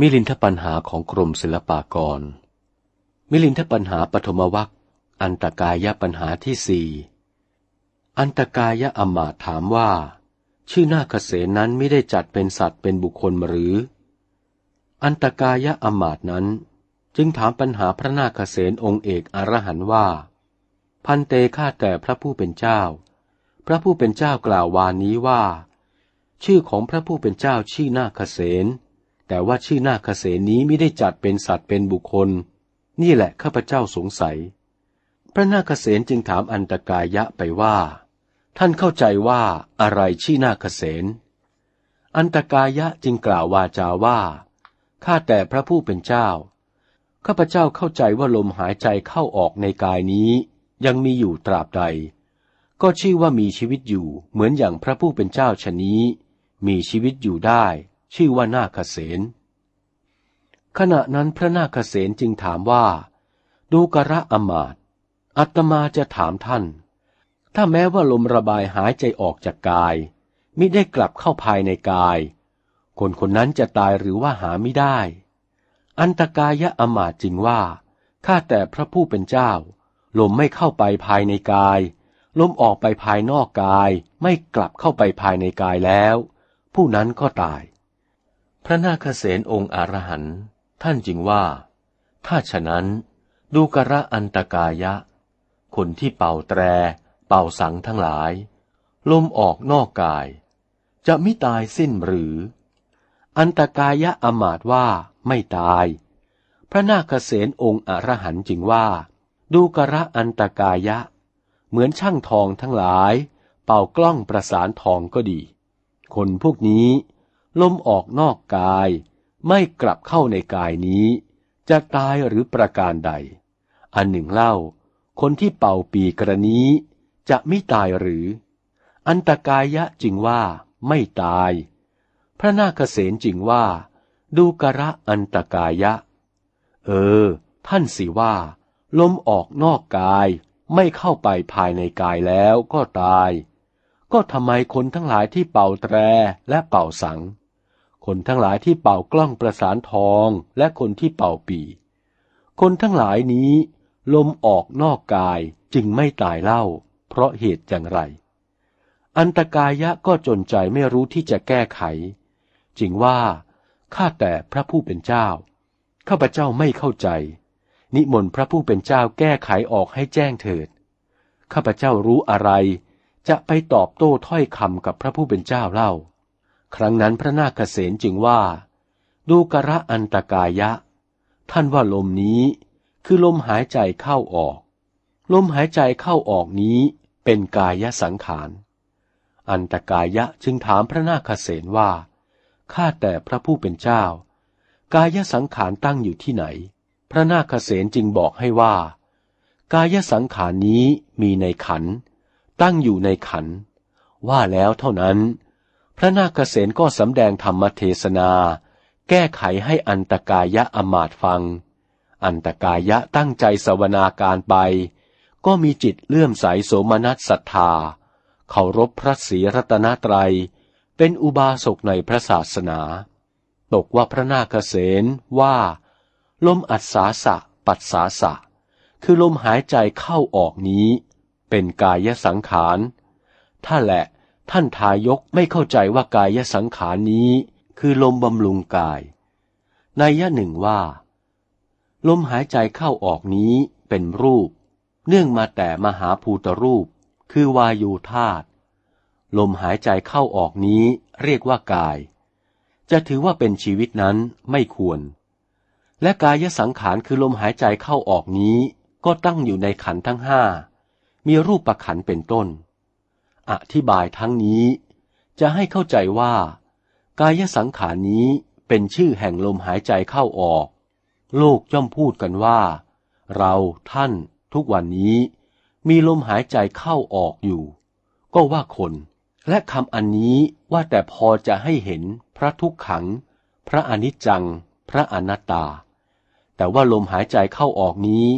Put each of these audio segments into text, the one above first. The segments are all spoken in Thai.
มิลินทปัญหาของกรมศิลปากร มิลินทปัญหาปฐมวัคอันตกายปัญหาที่สี่อันตกายะอมาตถามว่า ชื่อนาคเสนนั้นไม่ได้จัดเป็นสัตว์เป็นบุคคลหรือ อันตกายะอมาตนั้น จึงถามปัญหาพระนาคเสนองค์เอกอรหันว่า พันเตฆ่าแต่พระผู้เป็นเจ้า พระผู้เป็นเจ้ากล่าววานนี้ว่า ชื่อของพระผู้เป็นเจ้าชื่อนาคเสน แต่ว่าชื่อนาคเสนนี้ไม่ได้จัดเป็นสัตว์เป็นบุคคล นี่แหละข้าพเจ้าสงสัย พระนาคเสนจึงถามอันตกายะไปว่า ท่านเข้าใจว่าอะไรชื่อนาคเสนอันตกายะจึงกล่าววาจาว่า ข้าแต่พระผู้เป็นเจ้า ข้าพเจ้าเข้าใจว่าลมหายใจเข้าออกในกายนี้ยังมีอยู่ตราบใด ก็ชื่อว่ามีชีวิตอยู่เหมือนอย่างพระผู้เป็นเจ้าชนี้ มีชีวิตอยู่ได้ ชื่อว่านาคเสนขณะนั้นพระนาคเสนจึงถามว่า ดูกระอมาตอัตมาจะถามท่าน ถ้าแม้ว่าลมระบายหายใจออกจากกาย มิได้กลับเข้าภายในกาย คนคนนั้นจะตายหรือว่าหาไม่ได้ อันตกายะอมาตจริงว่า ข้าแต่พระผู้เป็นเจ้า ลมไม่เข้าไปภายในกาย ลมออกไปภายนอกกาย ไม่กลับเข้าไปภายในกายแล้ว ผู้นั้นก็ตาย พระนาคเษนองค์อรหันต์ท่านจึงว่า ถ้าฉะนั้นดูกระอันตกายะ คนที่เป่าแตร เป่าสังทั้งหลาย ลมออกนอกกาย จะไม่ตายสิ้นหรือ อันตกายะอมาตว่าไม่ตาย พระนาคเษนองค์อรหันต์จึงว่า ดูกระอันตกายะ เหมือนช่างทองทั้งหลาย เป่ากล้องประสานทองก็ดี คนพวกนี้ ลมออกนอกกาย ไม่กลับเข้าในกายนี้ จะตายหรือประการใด อันหนึ่งเล่า คนที่เป่าปีกระนี้ จะไม่ตายหรือ อันตกายะจึงว่าไม่ตาย พระนาคเษนจึงว่า ดูกระอันตกายะ เออ ท่านสิว่า ลมออกนอกกายไม่เข้าไปภายในกายแล้วก็ตาย ก็ทำไมคนทั้งหลายที่เป่าแตรและเป่าสัง คนทั้งหลายที่เป่ากล้องประสานทองและคนที่เป่าปี คนทั้งหลายนี้ ลมออกนอกกายจึงไม่ตายเล่า เพราะเหตุอย่างไร อันตกายะก็จนใจไม่รู้ที่จะแก้ไข จึงว่าข้าแต่พระผู้เป็นเจ้า ข้าพเจ้าไม่เข้าใจ นิมนต์พระผู้เป็นเจ้าแก้ไขออกให้แจ้งเถิด ข้าพเจ้ารู้อะไร จะไปตอบโต้ถ้อยคำกับพระผู้เป็นเจ้าเล่า ครั้งนั้นพระนาคเษนจึงว่า ดูกระอันตกายะ ท่านว่าลมนี้ คือลมหายใจเข้าออก ลมหายใจเข้าออกนี้เป็นกายสังขาร อันตกายะจึงถามพระนาคเษนว่า ข้าแต่พระผู้เป็นเจ้า กายสังขารตั้งอยู่ที่ไหน พระนาคเษนจึงบอกให้ว่า กายสังขารนี้มีในขัน ตั้งอยู่ในขัน ว่าแล้วเท่านั้น พระนาคเษนก็สำแดงธรรมเทศนา แก้ไขให้อันตกายะอมาตฟัง อันตกายะตั้งใจสวนาการไป ก็มีจิตเลื่อมใสโสมนัสศรัทธาเคารพพระศรีรัตนตรัย เป็นอุบาสกในพระศาสนา ตกว่าพระนาคเษนว่า ลมอัศสาสะปัสสาสะ คือลมหายใจเข้าออกนี้ เป็นกายสังขาร ถ้าแหละ ท่านทายกไม่เข้าใจว่ากายสังขารนี้คือลมบำรุงกายในยะหนึ่งว่า ลมหายใจเข้าออกนี้เป็นรูป เนื่องมาแต่มหาภูตรูป คือวายูธาตุลมหายใจเข้าออกนี้เรียกว่ากาย จะถือว่าเป็นชีวิตนั้นไม่ควร และกายสังขารคือลมหายใจเข้าออกนี้ก็ตั้งอยู่ในขันทั้งห้ามีรูปประขันเป็นต้น อธิบายทั้งนี้ จะให้เข้าใจว่า กายสังขารนี้เป็นชื่อแห่งลมหายใจเข้าออก โลกย่อมพูดกันว่า เราท่าน ทุกวันนี้ มีลมหายใจเข้าออกอยู่ ก็ว่าคนและคำอันนี้ว่าแต่พอจะให้เห็นพระทุกขัง พระอนิจจัง พระอนัตตา แต่ว่าลมหายใจเข้าออกนี้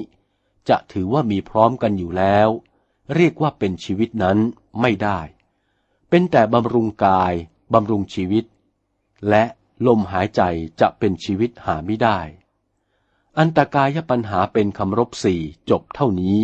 จะถือว่ามีพร้อมกันอยู่แล้ว เรียกว่าเป็นชีวิตนั้นไม่ได้ เป็นแต่บำรุงกายบำรุงชีวิต และลมหายใจจะเป็นชีวิตหาไม่ได้ อันตกายปัญหาเป็นคำรบสี่จบเท่านี้